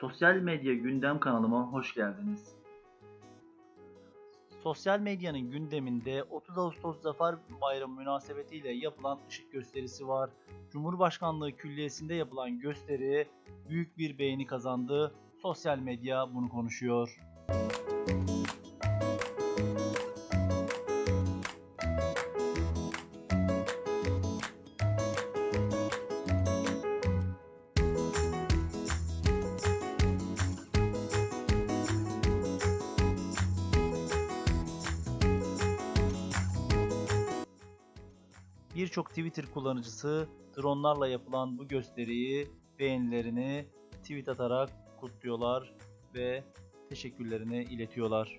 Sosyal medya gündem kanalıma hoş geldiniz. Sosyal medyanın gündeminde 30 Ağustos Zafer Bayramı münasebetiyle yapılan ışık gösterisi var. Cumhurbaşkanlığı Külliyesi'nde yapılan gösteri büyük bir beğeni kazandı. Sosyal medya bunu konuşuyor. Birçok Twitter kullanıcısı dronlarla yapılan bu gösteriyi beğenilerini tweet atarak kutluyorlar ve teşekkürlerini iletiyorlar.